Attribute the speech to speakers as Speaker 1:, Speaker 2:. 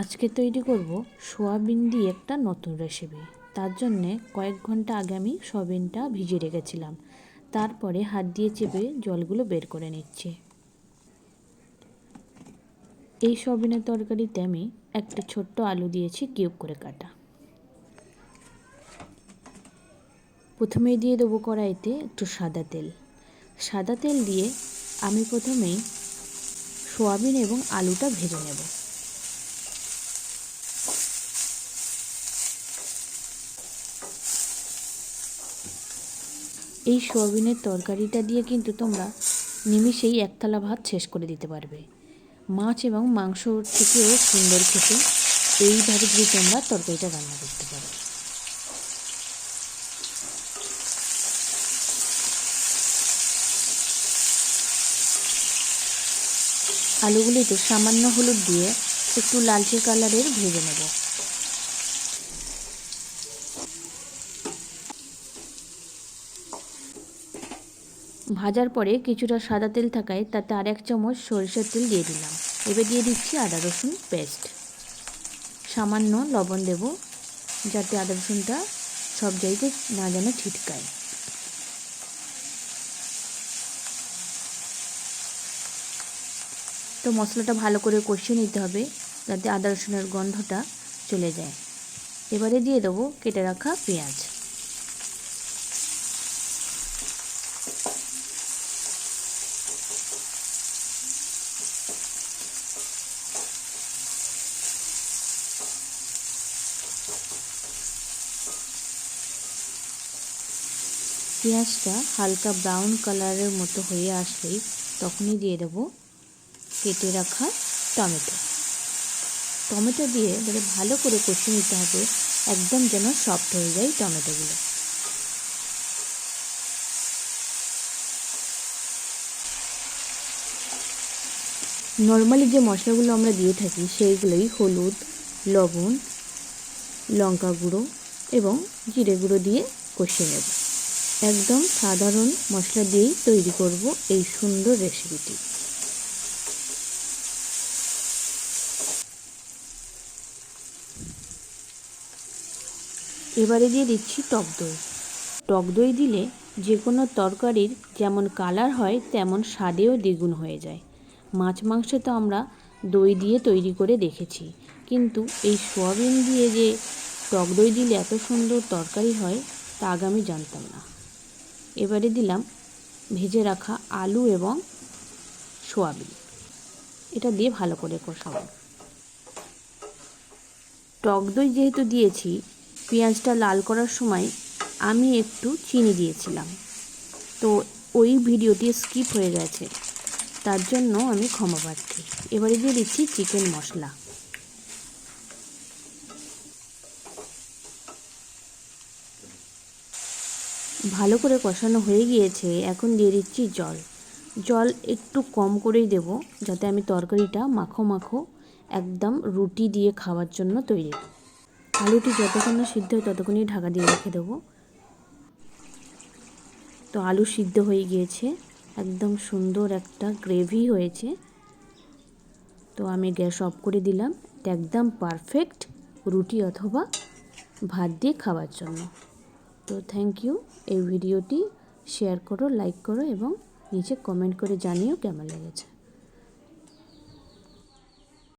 Speaker 1: আজকে তৈরি করব সোয়াবিন দিয়ে একটা নতুন রেসিপি তার জন্যে কয়েক ঘণ্টা আগে আমি সোয়াবিনটা ভিজে রেখেছিলাম। তারপরে হাত দিয়ে চেপে জলগুলো বের করে নিচ্ছি। এই সোয়াবিনের তরকারিতে আমি একটা ছোট্ট আলু দিয়েছি, কিউব করে কাটা। প্রথমেই দিয়ে দেবো কড়াইতে একটু সাদা তেল। সাদা তেল দিয়ে আমি প্রথমেই সোয়াবিন এবং আলুটা ভেজে নেব। এই সোয়াবিনের তরকারিটা দিয়ে কিন্তু তোমরা নিমিষেই এক থালা ভাত শেষ করে দিতে পারবে। মাছ এবং মাংস থেকেও সুন্দর খেতে এইভাবে যদি তোমরা তরকারিটা রান্না করতে পারো। আলুগুলিতে সামান্য হলুদ দিয়ে একটু লালচে কালারের ভেজে নেব। ভাজার পরে কিছুটা সাদা তেল থাকায় তাতে আর এক চামচ সরিষার তেল দিয়ে দিলাম। এবার দিয়ে দিচ্ছি আদা রসুন পেস্ট। সামান্য লবণ দেব, যাতে আদা রসুনটা সব জায়গায় না যেন ছিটকায়। তো মশলাটা ভালো করে কষিয়ে নিতে হবে, যাতে আদা রসুনের গন্ধটা চলে যায়। এবারে দিয়ে দেবো কেটে রাখা পেঁয়াজ। পেঁয়াজটা হালকা ব্রাউন কালারের মতো হয়ে আসলেই তখনই দিয়ে দেবো কেটে রাখা টমেটো। টমেটো দিয়ে এবারে ভালো করে কষিয়ে নিতে হবে, একদম যেন সফট হয়ে যায় টমেটোগুলো। নর্মালি যে মশলাগুলো আমরা দিয়ে থাকি সেইগুলোই হলুদ, লবণ, লঙ্কা গুঁড়ো এবং জিরে গুঁড়ো দিয়ে কষিয়ে নেব। একদম সাধারণ মশলা দিয়েই তৈরি করব এই সুন্দর রেসিপিটি। এবারে দিয়ে দিচ্ছি টক দই। টক দই দিলে যে কোনো তরকারির যেমন কালার হয়, তেমন স্বাদেও দ্বিগুণ হয়ে যায়। মাছ মাংস তো আমরা দই দিয়ে তৈরি করে দেখেছি। কিন্তু এই সোয়াবিন দিয়ে যে টক দই দিলে এত সুন্দর তরকারি হয়, তা আগে আমি জানতাম না। এবারে দিলাম ভেজে রাখা আলু এবং সোয়াবিন। এটা দিয়ে ভালো করে কষাবো। টক দই যেহেতু দিয়েছি, পেঁয়াজটা লাল করার সময় আমি একটু চিনি দিয়েছিলাম। তো ওই ভিডিওটি স্কিপ হয়ে গেছে, তার জন্য আমি ক্ষমা পাচ্ছি এবারে দিয়ে দিচ্ছি চিকেন মশলা। ভালো করে কষানো হয়ে গিয়েছে, এখন দিয়ে দিচ্ছি জল। জল একটু কম করেই দেব, যাতে আমি তরকারিটা মাখো মাখো একদম রুটি দিয়ে খাওয়ার জন্য তৈরি। আলুটি যতক্ষণ না সিদ্ধ হয় ততক্ষণই ঢাকা দিয়ে রেখে দেবো। তো আলু সিদ্ধ হয়ে গিয়েছে, একদম সুন্দর একটা গ্রেভি হয়েছে। তো আমি গ্যাস অফ করে দিলাম একদম পারফেক্ট রুটি অথবা ভাত দিয়ে খাওয়ার জন্য। তো থ্যাংক ইউ এই ভিডিওটি শেয়ার করো লাইক করো এবং নিচে কমেন্ট করে জানিও কেমন লেগেছে।